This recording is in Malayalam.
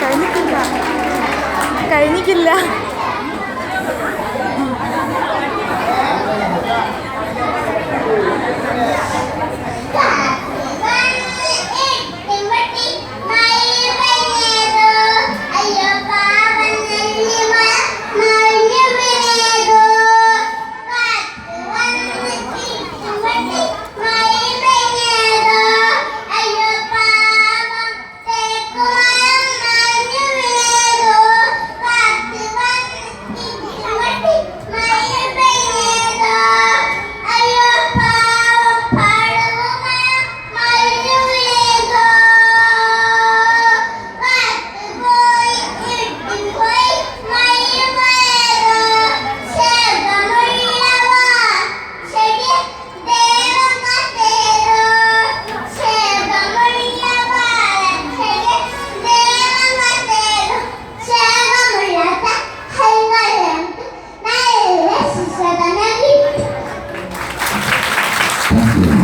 കഴിഞ്ഞിട്ടില്ല. കഴിഞ്ഞിട്ടില്ല.